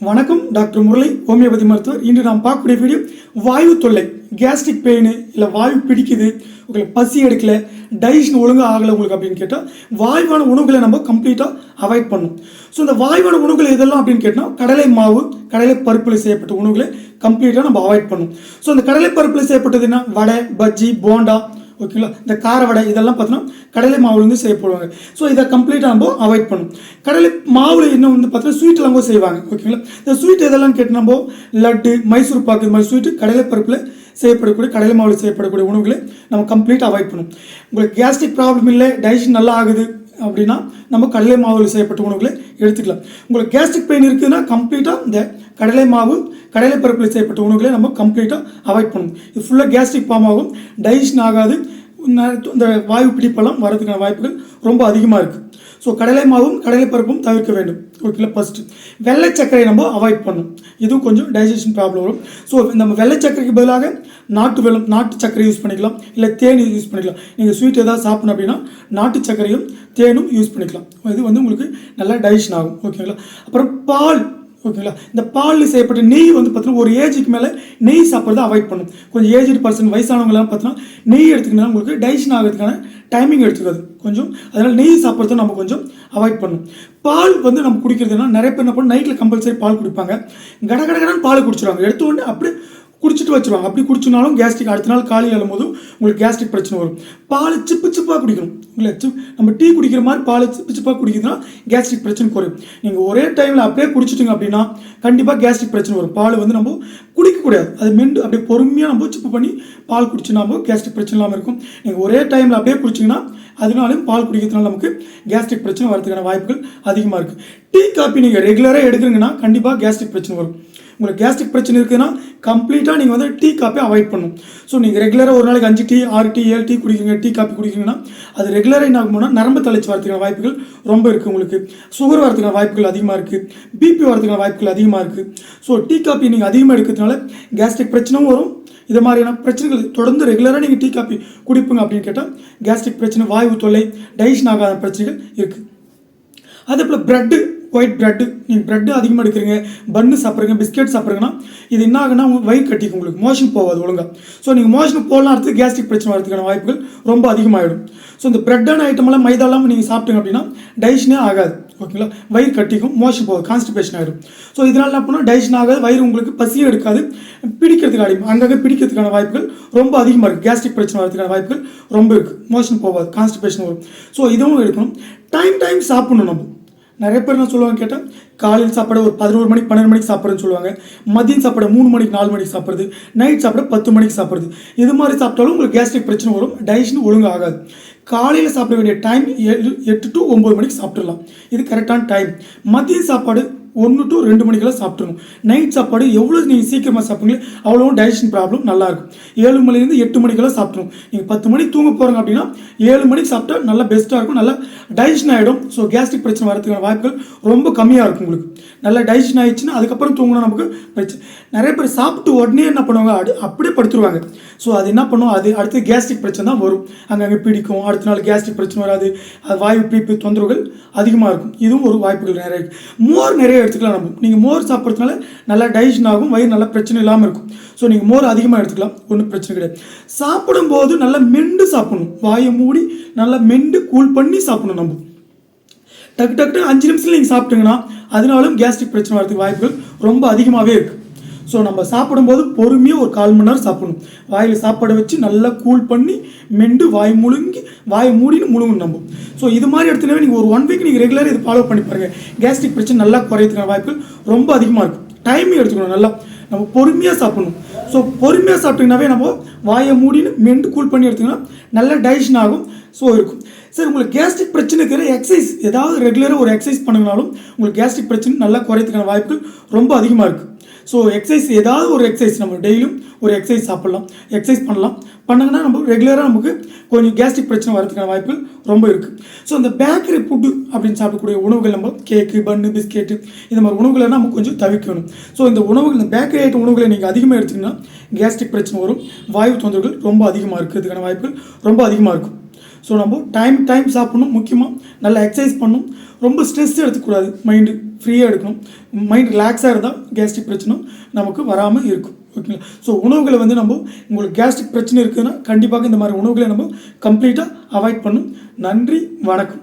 வணக்கம் doctor Murali homeopathy மருத்துவர். இன்று நாம் பார்க்கக்கூடிய வீடியோ வாயு தொல்லை கேஸ்ட்ரிக் பெயின் இல்லை வாயு பிடிக்குது உங்களுக்கு பசி எடுக்கல டைஜஷன் ஒழுங்காக ஆகலை உங்களுக்கு அப்படின்னு கேட்டால் வாயுவான உணவுகளை நம்ம கம்ப்ளீட்டாக அவாய்ட் பண்ணும். ஸோ இந்த வாயுவான உணவுகள் எதெல்லாம் அப்படின்னு கேட்டால் கடலை மாவு கடலை பருப்பில் செய்யப்பட்ட உணவுகளை கம்ப்ளீட்டாக நம்ம அவாய்ட் பண்ணும். ஸோ அந்த கடலை பருப்பில் செய்யப்பட்டது என்ன? வடை பஜ்ஜி போண்டா ஓகேங்களா இந்த கார வடை இதெல்லாம் பார்த்தீங்கன்னா கடலை மாவுலேருந்து செய்யப்படுவாங்க. ஸோ இதை கம்ப்ளீட்டாக நம்ம அவாய்ட் பண்ணும் கடலை மாவில் இன்னும் வந்து பார்த்தீங்கன்னா ஸ்வீட் எல்லாம் செய்வாங்க. ஓகேங்களா இந்த ஸ்வீட் எதெல்லாம் கேட்டு நம்ம லட்டு மைசூர் பாக்கு இது மாதிரி ஸ்வீட்டு கடலை பருப்பில் செய்யப்படக்கூடிய கடலை மாவில் செய்யப்படக்கூடிய உணவுகளை நம்ம கம்ப்ளீட்டாக அவாய்ட் பண்ணும் உங்களுக்கு கேஸ்ட்ரிக் ப்ராப்ளம் இல்லை டைஜஷன் நல்லா ஆகுது அப்படின்னா நம்ம கடலை மாவில் செய்யப்பட்ட உணவுகளை எடுத்துக்கலாம். உங்களுக்கு கேஸ்ட்ரிக் பெயின் இருக்குதுன்னா கம்ப்ளீட்டாக இந்த கடலை மாவு கடலை பருப்பில் செய்யப்பட்ட உணவுகளை நம்ம கம்ப்ளீட்டாக அவாய்ட் பண்ணணும். இது ஃபுல்லாக கேஸ்ட்ரிக் ஃபார்ம் ஆகும். டைஜஷன் ஆகாது. இந்த வாயு பிடிப்பெல்லாம் வரதுக்கான வாய்ப்புகள் ரொம்ப அதிகமாக இருக்குது ஸோ கடலை மாவும் கடலை பருப்பும் தவிர்க்க வேண்டும். ஓகேங்களா ஃபஸ்ட்டு வெள்ளை சர்க்கரை நம்ம அவாய்ட் பண்ணும் இதுவும் கொஞ்சம் டைஜஷன் ப்ராப்ளம் வரும். ஸோ நம்ம வெள்ளை சர்க்கரைக்கு பதிலாக நாட்டு வெள்ளம் நாட்டு சர்க்கரை யூஸ் பண்ணிக்கலாம். இல்லை தேன் யூஸ் பண்ணிக்கலாம். நீங்கள் ஸ்வீட் ஏதாவது சாப்பிடணும் அப்படின்னா நாட்டு சர்க்கரையும் தேனும் யூஸ் பண்ணிக்கலாம். இது வந்து உங்களுக்கு நல்லா டைஜஷன் ஆகும். ஓகேங்களா அப்புறம் பால். ஓகேங்களா இந்த பாலில் செய்யப்பட்ட நெய் வந்து பார்த்தீங்கன்னா ஒரு ஏஜுக்கு மேலே நெய் சாப்பிட்றத அவாய்ட் பண்ணும் கொஞ்சம் ஏஜ்டு பர்சன் வயசானவங்களாம் பார்த்தீங்கன்னா நெய் எடுத்துக்கினா உங்களுக்கு டைஜன் ஆகிறதுக்கான டைமிங் எடுத்துக்காது. கொஞ்சம் அதனால் நெய் சாப்பிட்றத நம்ம கொஞ்சம் அவாய்ட் பண்ணணும். பால் வந்து நம்ம குடிக்கிறதுனா நிறைய பேர் என்ன பண்ண நைட்டில் கம்பல்சரி பால் குடிப்பாங்க. கட கட பால் குடிச்சிருவாங்க. எடுத்த உடனே அப்படியே குடிச்சிட்டு வச்சுருவாங்க. அப்படி குடிச்சுனாலும் கேஸ்ட்ரிக் அடுத்த நாள் காலையில் எழும்போது உங்களுக்கு கேஸ்ட்ரிக் பிரச்சனை வரும். பால் சிப்பு சிப்பாக குடிக்கணும். இல்லை சிப் நம்ம டீ குடிக்கிற மாதிரி பால் சிப்பு சிப்பாக குடிக்கிறதுனா கேஸ்ட்ரிக் பிரச்சனை குறையும். நீங்கள் ஒரே டைமில் அப்படியே குடிச்சிட்டிங்க அப்படின்னா கண்டிப்பாக கேஸ்ட்ரிக் பிரச்சனை வரும். பால் வந்து நம்ம குடிக்கக்கூடாது அது மெண்டு அப்படியே பொறுமையாக நம்ம சிப்பு பண்ணி பால் குடிச்சுனா நம்ம கேஸ்ட்ரிக் பிரச்சனை இல்லாமல் இருக்கும். நீங்கள் ஒரே டைமில் அப்படியே குடிச்சிங்கன்னா அதனாலும் பால் குடிக்கிறதுனால நமக்கு கேஸ்ட்ரிக் பிரச்சனை வரதுக்கான வாய்ப்புகள் அதிகமாக இருக்குது டீ காப்பி நீங்கள் ரெகுலராக எடுக்கிறீங்கன்னா கண்டிப்பாக கேஸ்ட்ரிக் பிரச்சனை வரும். உங்களுக்கு கேஸ்ட்ரிக் பிரச்சனை இருக்குதுன்னா கம்ப்ளீட்டாக நீங்கள் வந்து டீ காப்பி அவாய்ட் பண்ணணும். ஸோ நீங்கள் ரெகுலராக ஒரு நாளைக்கு அஞ்சு டீ ஆறு டீ ஏழு டீ குடிக்கிறீங்க டீ காப்பி குடிக்கிறீங்கன்னா அது ரெகுலராக என்ன ஆகும்னா நரம்பு தலைச்சு வரதுக்கான வாய்ப்புகள் ரொம்ப இருக்குது உங்களுக்கு. சுகர் வரதுக்கான வாய்ப்புகள் அதிகமாக இருக்குது பிபி வரதுக்கான வாய்ப்புகள் அதிகமாக இருக்குது ஸோ டீ காப்பி நீங்கள் அதிகமாக எடுக்கிறதுனால கேஸ்ட்ரிக் பிரச்சனையும் வரும். இது மாதிரியான பிரச்சனைகள் தொடர்ந்து ரெகுலராக நீங்கள் டீ காப்பி குடிப்புங்க அப்படின்னு கேட்டால் கேஸ்ட்ரிக் பிரச்சனை வாயு தொல்லை டைஜஷன் ஆகாத பிரச்சனைகள் இருக்குது அதே போல் ப்ரெட்டு ஒயிட் ப்ரெட்டு நீங்கள் ப்ரெட்டு அதிகமாக எடுக்கிறீங்க பன்னு சாப்பிட்றீங்க பிஸ்கெட் சாப்பிட்றீங்கன்னா இது என்ன ஆகுனா வயிறு கட்டிக்கும் உங்களுக்கு. மோஷன் போகாது ஒழுங்காக ஸோ நீங்கள் மோஷன் போகலாம் அடுத்து கேஸ்ட்ரிக் பிரச்சனை வரதுக்கான வாய்ப்புகள் ரொம்ப அதிகமாகிடும் ஸோ இந்த ப்ரெட்டான ஐட்டமெல்லாம் மைதாலாம் நீங்கள் சாப்பிட்டீங்க அப்படின்னா டைஷனே ஆகாது. ஓகேங்களா வயிறு கட்டிக்கும் மோஷன் போகும் கான்ஸ்டிபேஷன் ஆகிடும் ஸோ இதனால் என்ன பண்ணால் டைஜஷன் ஆகாது வயிறு உங்களுக்கு பசியும் எடுக்காது பிடிக்கிறதுக்கு அடிக்கும் அங்கங்கே பிடிக்கிறதுக்கான வாய்ப்புகள் ரொம்ப அதிகமாக இருக்குது கேஸ்ட்ரிக் பிரச்சனை வரதுக்கான வாய்ப்புகள் ரொம்ப இருக்குது மோஷன் போகாது கான்ஸ்டிபேஷன் வரும். ஸோ இதுவும் எடுக்கணும். டைம் டைம் சாப்பிடணும் நம்ம. நிறைய பேர் என்ன சொல்லுவாங்க கேட்டால் காலையில் சாப்பாடு ஒரு பதினோரு மணிக்கு பன்னெண்டு மணிக்கு சாப்பிட்றேன்னு சொல்லுவாங்க. மதியம் சாப்பாடு மூணு மணிக்கு நாலு மணிக்கு சாப்பிட்றது. நைட் சாப்பிட பத்து மணிக்கு சாப்பிட்றது. இது மாதிரி சாப்பிட்டாலும் உங்களுக்கு கேஸ்ட்ரிக் பிரச்சனை வரும். டைஜஷன் ஒழுங்கு ஆகாது. காலையில் சாப்பிட வேண்டிய டைம் ஏழு எட்டு டு ஒம்பது மணிக்கு சாப்பிட்றலாம் இது கரெக்டான டைம் மதிய சாப்பாடு ஒன்று டு ரெண்டு மணிக்கெல்லாம் சாப்பிட்ருணும் நைட் சாப்பாடு எவ்வளோ நீங்கள் சீக்கிரமாக சாப்பிடுங்களோ அவ்வளோ டைஜஷன் ப்ராப்ளம் நல்லாயிருக்கும் ஏழு மணிலேருந்து எட்டு மணிக்கெல்லாம் சாப்பிட்ணும் நீங்கள் பத்து மணிக்கு தூங்க போகிறாங்க அப்படின்னா ஏழு மணிக்கு சாப்பிட்டா நல்லா பெஸ்ட்டாக இருக்கும். நல்லா டைஜஷன் ஆகிடும் ஸோ கேஸ்ட்ரிக் பிரச்சனை வரதுக்கான வாய்ப்புகள் ரொம்ப கம்மியாக இருக்கும் உங்களுக்கு. நல்லா டைஜஷன் ஆயிடுச்சுன்னா அதுக்கப்புறம் தூங்கினா நமக்கு பிரச்சனை. நிறைய பேர் சாப்பிட்டு உடனே என்ன பண்ணுவாங்க? அடு அப்படியே படுத்துருவாங்க. ஸோ அது என்ன பண்ணும்? அது அடுத்து கேஸ்ட்ரிக் பிரச்சனை தான் வரும். அங்கங்கே பிடிக்கும். அடுத்த நாள் கேஸ்ட்ரிக் பிரச்சனை வராது. அது வாயு பிடிப்பு தொந்தரவுகள் அதிகமாக இருக்கும். இதுவும் ஒரு வாய்ப்புகள் நிறைய இருக்குது மோர் நிறைய எடுத்துக்கலாம். நம்ம நீங்கள் மோர் சாப்பிட்றதுனால நல்லா டைஜன் ஆகும் வயிறு நல்லா பிரச்சனை இல்லாமல் இருக்கும். ஸோ நீங்கள் மோர் அதிகமாக எடுத்துக்கலாம். ஒன்றும் பிரச்சனை கிடையாது. சாப்பிடும்போது நல்லா மெண்டு சாப்பிடணும். வாயை மூடி நல்லா மெண்டு கூல் பண்ணி சாப்பிடணும் நம்ம. டக்கு டக்கு அஞ்சு நிமிஷத்தில் நீங்கள் சாப்பிட்டீங்கன்னா அதனாலும் கேஸ்ட்ரிக் பிரச்சனை வரதுக்கு வாய்ப்புகள் ரொம்ப அதிகமாகவே இருக்குது ஸோ நம்ம சாப்பிடும்போது பொறுமையாக ஒரு கால் மணி நேரம் சாப்பிடணும். வாயில் சாப்பாடை வச்சு நல்லா கூல் பண்ணி மெண்டு வாய் முழுங்கி வாயை மூடின்னு முழுங்கணும் நம்ம. ஸோ இது மாதிரி எடுத்துனவே நீங்கள் ஒரு ஒன் வீக் நீங்கள் ரெகுலராக இது ஃபாலோ பண்ணி பாருங்கள் கேஸ்ட்ரிக் பிரச்சனை நல்லா குறையதுக்கான வாய்ப்புகள் ரொம்ப அதிகமாக இருக்கும் டைமிங் எடுத்துக்கணும் நல்லா. நம்ம பொறுமையாக சாப்பிடணும். ஸோ பொறுமையாக சாப்பிட்டீங்கன்னாவே நம்ம வாயை மூடின்னு மெண்டு கூல் பண்ணி எடுத்திங்கன்னா நல்ல டைஜஷன் ஆகும். ஸோ இருக்கும். சரி உங்களுக்கு கேஸ்ட்ரிக் பிரச்சனை இருக்கிற எக்ஸசைஸ் ஏதாவது ரெகுலராக ஒரு எக்ஸசைஸ் பண்ணுங்கனாலும் உங்களுக்கு கேஸ்ட்ரிக் பிரச்சனை நல்லா குறையத்துக்கான வாய்ப்புகள் ரொம்ப அதிகமாக இருக்குது ஸோ எக்ஸசைஸ் ஏதாவது ஒரு எக்ஸசைஸ் நம்ம டெய்லியும் ஒரு எக்ஸசைஸ் சாப்பிட்லாம். எக்ஸசைஸ் பண்ணலாம். பண்ணாங்கன்னா நம்ம ரெகுலராக நமக்கு கொஞ்சம் கேஸ்ட்ரிக் பிரச்சனை வரதுக்கான வாய்ப்புகள் ரொம்ப இருக்குது ஸோ அந்த பேக்கரி ஃபுட்டு அப்படின்னு சாப்பிடக்கூடிய உணவுகள் நம்ம கேக்கு பன்னு பிஸ்கெட்டு இந்த மாதிரி உணவுகளை நம்ம கொஞ்சம் தவிர்க்கணும். ஸோ இந்த உணவுகள் இந்த பேக்கரி ஐட்டம் உணவுகளை நீங்கள் அதிகமாக எடுத்தீங்கன்னா கேஸ்ட்ரிக் பிரச்சனை வரும். வாயு தொந்தரவுகள் ரொம்ப அதிகமாக இருக்கிறதுக்கான வாய்ப்புகள் ரொம்ப அதிகமாக இருக்கும். ஸோ நம்ம டைம் டைம் சாப்பிடணும். முக்கியமாக நல்லா எக்ஸசைஸ் பண்ணணும். ரொம்ப ஸ்ட்ரெஸ் எடுத்துக்கூடாது. மைண்டு ஃப்ரீயாக எடுக்கணும். மைண்ட் ரிலாக்ஸாக இருந்தால் கேஸ்ட்ரிக் பிரச்சனை நமக்கு வராமல் இருக்கும். ஓகேங்களா ஸோ உணவுகளை வந்து நம்ம உங்களுக்கு கேஸ்ட்ரிக் பிரச்சனை இருக்குதுன்னா கண்டிப்பாக இந்த மாதிரி உணவுகளை நம்ம கம்ப்ளீட்டாக அவாய்ட் பண்ணும் நன்றி வணக்கம்.